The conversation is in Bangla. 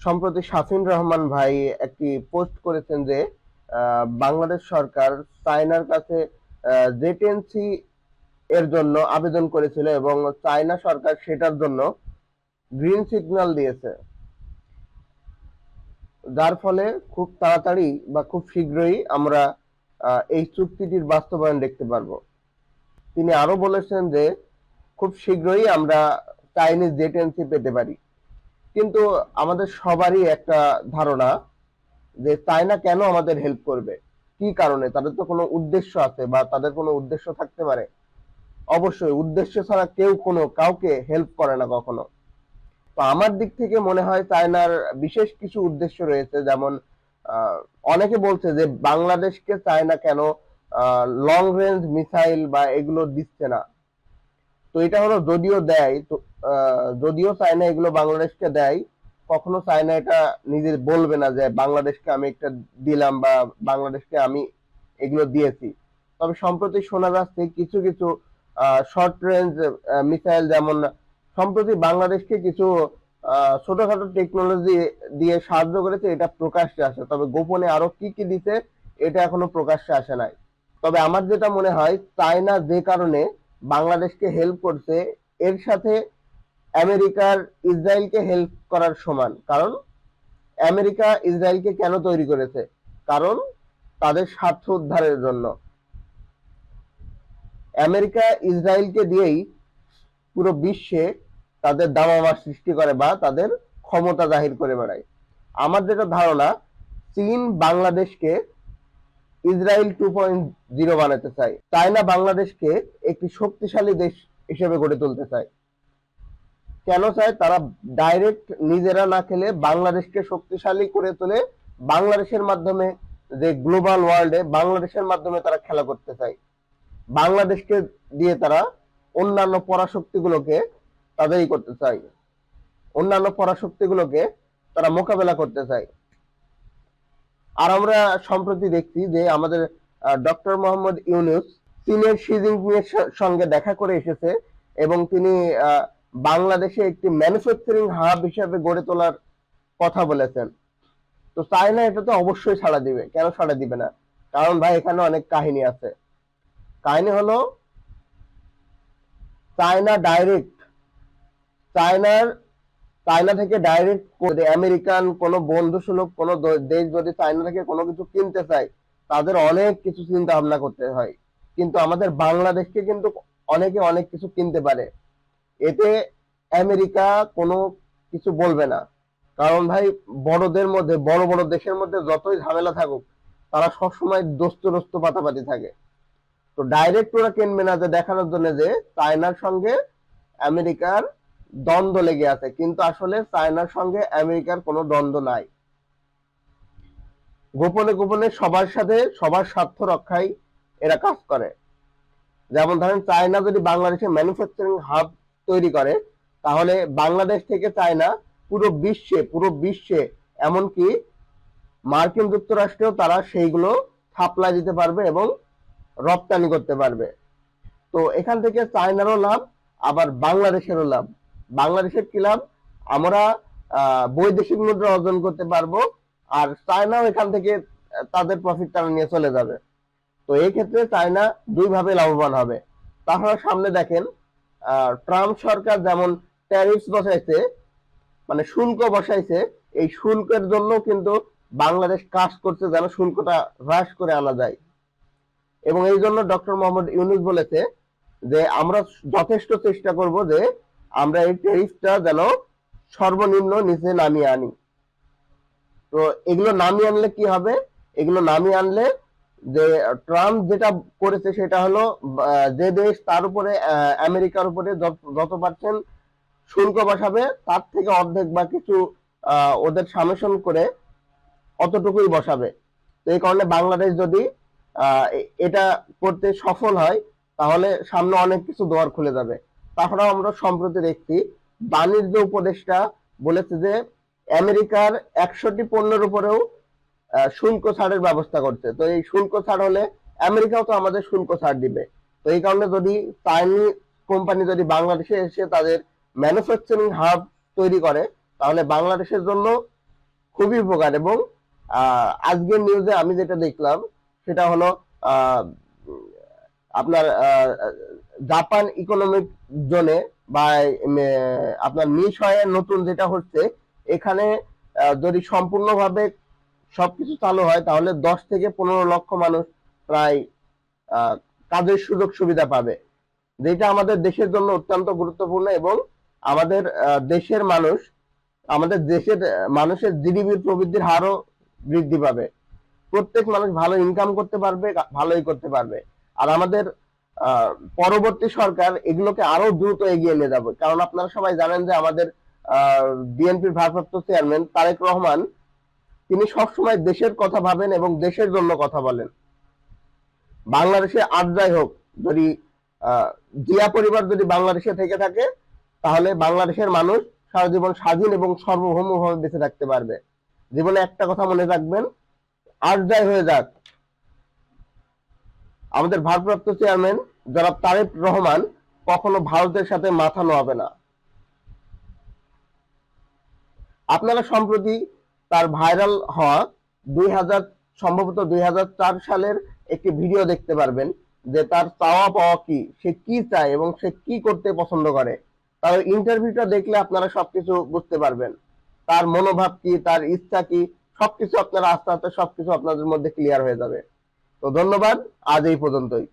সম্প্রতি শাফিন রহমান ভাই একটি পোস্ট করেছেন যে বাংলাদেশ সরকার চায়নার কাছে জেটেন্সি এর জন্য আবেদন করেছিল এবং চায়না সরকার সেটার জন্য গ্রিন সিগন্যাল দিয়েছে। যার ফলে খুব তাড়াতাড়ি বা খুব শীঘ্রই আমরা এই চুক্তিটির বাস্তবায়ন দেখতে পারব। তিনি আরও বলেছেন যে, খুব শীঘ্রই আমরা চাইনিজ জেটেন্সি পেতে পারি। কিন্তু আমাদের সবারই একটা ধারণা যে চায়না কেন আমাদের হেল্প করবে? কি কারণে? তাদের তো কোনো উদ্দেশ্য আছে বা তাদের কোনো উদ্দেশ্য থাকতে পারে। অবশ্যই উদ্দেশ্য ছাড়া কেউ কোনো কাউকে হেল্প করে না কখনো। তো আমার দিক থেকে মনে হয় চায়নার বিশেষ কিছু উদ্দেশ্য রয়েছে, যেমন অনেকে বলছে যে বাংলাদেশকে চায়না কেন লং রেঞ্জ মিসাইল বা এগুলো দিচ্ছে না। এটা হলো যদিও দেয়, তো যদিও চায়না এগুলো বাংলাদেশকে দেয়, কখনো চায়না এটা নিজের বলবে না যে বাংলাদেশকে আমি একটা দিলাম বা বাংলাদেশকে আমি এগুলো দিয়েছি। তবে সম্প্রতি শোনা যাচ্ছে কিছু কিছু শর্ট রেঞ্জ মিসাইল যেমন, সম্প্রতি বাংলাদেশকে কিছু ছোটখাটো টেকনোলজি দিয়ে সাহায্য করেছে, এটা প্রকাশ্যে আসে। তবে গোপনে আরও কি কি দিতে এটা এখনও প্রকাশ্যে আসে নাই। তবে আমার যেটা মনে হয়, চায়না যে কারণে বাংলাদেশকে হেল্প করছে, এর সাথে আমেরিকার ইসরায়েলকে হেল্প করার সমান। কারণ আমেরিকা ইসরায়েলকে কেন তৈরি করেছে? কারণ তাদের স্বার্থ উদ্ধারের জন্য। আমেরিকা ইসরায়েলকে দিয়েই পুরো বিশ্বে তাদের দামামা সৃষ্টি করে বা তাদের ক্ষমতা জাহির করে বেড়ায়। আমার যেটা ধারণা, চীন বাংলাদেশকে ইসরায়েল টু পয়েন্ট জিরো বানাতে চায়। চায়না বাংলাদেশকে একটি শক্তিশালী দেশ হিসেবে গড়ে তুলতে চায়। কেন চায়? তারা ডাইরেক্ট নিজেরা না খেলে বাংলাদেশকে শক্তিশালী করে তোলে বাংলাদেশের মাধ্যমে যে গ্লোবাল ওয়ার্ল্ডে বাংলাদেশের মাধ্যমে তারা খেলা করতে চায়। বাংলাদেশকে দিয়ে তারা অন্যান্য পরাশক্তিগুলোকে তাদেরই করতে চায়। অন্যান্য পরাশক্তিগুলোকে তারা মোকাবেলা করতে চায়। আর আমরা সম্প্রতি দেখছি যে আমাদের ডক্টর মোহাম্মদ ইউনুস চীনের শি জিনপিংয়ের স- সঙ্গে দেখা করে এসেছে এবং তিনি বাংলাদেশে একটি ম্যানুফ্যাকচারিং হাব হিসেবে গড়ে তোলার কথা বলেছেন। তো চায়না এটা তো অবশ্যই ছাড়া দিবে। কেন ছাড়া দিবে না? কারণ ভাই, এখানে অনেক কাহিনী আছে। কাহিনী হলো, চায়না ডাইরেক্ট চায়নার চায়না থেকে ডাইরেক্ট আমেরিকান কোনো বন্ধু সুলভ কোনো দেশ যদি চায়না থেকে কোনো কিছু কিনতে চায়, তাদের অনেক কিছু চিন্তা ভাবনা করতে হয়। কিন্তু আমাদের বাংলাদেশকে কিন্তু অনেকে অনেক কিছু কিনতে পারে। এতে আমেরিকা কোনো কিছু বলবে না। কারণ ভাই, বড়দের মধ্যে, বড় বড় দেশের মধ্যে যতই ঝামেলা থাকুক, তারা সবসময় দোস্ত দোস্ত পাতাপাতি থাকে। তো ডাইরেক্ট ওরা কিনবে না যে দেখানোর জন্য যে চায়নার সঙ্গে আমেরিকার দ্বন্দ্ব লেগে আছে, কিন্তু আসলে চায়নার সঙ্গে আমেরিকার কোনো দ্বন্দ্ব নাই। গোপনে গোপনে সবার সাথে সবার স্বার্থ রক্ষায় এরা কাজ করে। যেমন ধরেন, চায়না যদি বাংলাদেশে ম্যানুফ্যাকচারিং হাব তৈরি করে, তাহলে বাংলাদেশ থেকে চায়না পুরো বিশ্বে পুরো বিশ্বে, এমনকি মার্কিন যুক্তরাষ্ট্রেও তারা সেইগুলো সাপ্লাই দিতে পারবে এবং রপ্তানি করতে পারবে। তো এখান থেকে চায়নারও লাভ, আবার বাংলাদেশেরও লাভ। বাংলাদেশের কি লাভ? আমরা বৈদেশিক মুদ্রা অর্জন করতে পারব আর চায়নাও এখান থেকে তাদের প্রফিট তারা নিয়ে চলে যাবে। তো এই ক্ষেত্রে চায়না দুইভাবে লাভবান হবে। তাছাড়া সামনে দেখেন ট্রাম্প সরকার যেমন ট্যারিফস বসাইছে মানে শুল্ক বসাইছে, এই শুল্কের জন্য কিন্তু বাংলাদেশ কাজ করছে যেন শুল্কটা হ্রাস করে আনা যায়। এবং এই জন্য ডক্টর মোহাম্মদ ইউনুস বলেছে যে, আমরা যথেষ্ট চেষ্টা করব যে আমরা এই ট্যারিফটা যেন সর্বনিম্ন নিচে নামিয়ে আনি। তো এগুলো নামিয়ে আনলে কি হবে? এগুলো নামিয়ে আনলে যে ট্রাম্প যেটা করেছে সেটা হলো যে দেশ তার উপরে আমেরিকার উপরে যত- পার্সেন্ট শুল্ক বসাবে, তার থেকে অর্ধেক বা কিছু ওদের সামেশন করে অতটুকুই বসাবে। তো এই কারণে বাংলাদেশ যদি এটা করতে সফল হয়, তাহলে সামনে অনেক কিছু দোয়ার খুলে যাবে। তাছাড়াও আমরা সম্প্রতি দেখছি বাণিজ্য উপদেষ্টা বলেছে যে আমেরিকার একশোটি পণ্যের উপরেও শুল্ক ছাড়ের ব্যবস্থা করছে। তো এই শুল্ক ছাড় হলে আমেরিকাও তো আমাদের শুল্ক ছাড় দিবে। তো এই কারণে যদি চাইনিজ কোম্পানি যদি বাংলাদেশে এসে তাদের ম্যানুফ্যাকচারিং হাব তৈরি করে, তাহলে বাংলাদেশের জন্য খুবই উপকার। এবং আজকের নিউজে আমি যেটা দেখলাম, সেটা হলো আপনার জাপান ইকোনমিক জোনে বা আপনার নিশয়ে নতুন যেটা হচ্ছে, এখানে যদি সম্পূর্ণভাবে সবকিছু চালু হয়, তাহলে দশ থেকে পনেরো লক্ষ মানুষ প্রায় কাজের সুযোগ সুবিধা পাবে। যেটা আমাদের দেশের জন্য অত্যন্ত গুরুত্বপূর্ণ এবং আমাদের দেশের মানুষ, আমাদের দেশের মানুষের জিডিপির প্রবৃদ্ধির হারও বৃদ্ধি পাবে। প্রত্যেক মানুষ ভালো ইনকাম করতে পারবে ভালোই করতে পারবে। আর আমাদের পরবর্তী সরকার এগুলোকে আরও দ্রুত এগিয়ে নিয়ে যাবে। কারণ আপনারা সবাই জানেন যে আমাদের বিএনপির ভারপ্রাপ্ত চেয়ারম্যান তারেক রহমান, তিনি সবসময় দেশের কথা ভাবেন এবং দেশের জন্য কথা বলেন। বাংলাদেশে আর যাই হোক, যদি জিয়া পরিবার যদি বাংলাদেশে থেকে থাকে, তাহলে বাংলাদেশের মানুষ সারা জীবন স্বাধীন এবং সার্বভৌমভাবে বেঁচে থাকতে পারবে। জীবনে একটা কথা মনে রাখবেন আর যাই হয়ে যাক আমাদের ভারপ্রাপ্ত চেয়ারম্যান জনাব তারেক রহমান কখনো ভারতের সাথে মাথা নোয়াবে না। আপনারা সম্প্রতি তার ভাইরাল হওয়া দুই হাজার, সম্ভবত দুই হাজার চার সালের একটি ভিডিও দেখতে পারবেন যে তার চাওয়া পাওয়া কি, সে কি চায় এবং সে কি করতে পছন্দ করে। তার ইন্টারভিউটা দেখলে আপনারা সবকিছু বুঝতে পারবেন। তার মনোভাব কি, তার ইচ্ছা কি, সবকিছু আপনারা আস্তে আস্তে সবকিছু আপনাদের মধ্যে ক্লিয়ার হয়ে যাবে। তো ধন্যবাদ আজ এই পর্যন্তই।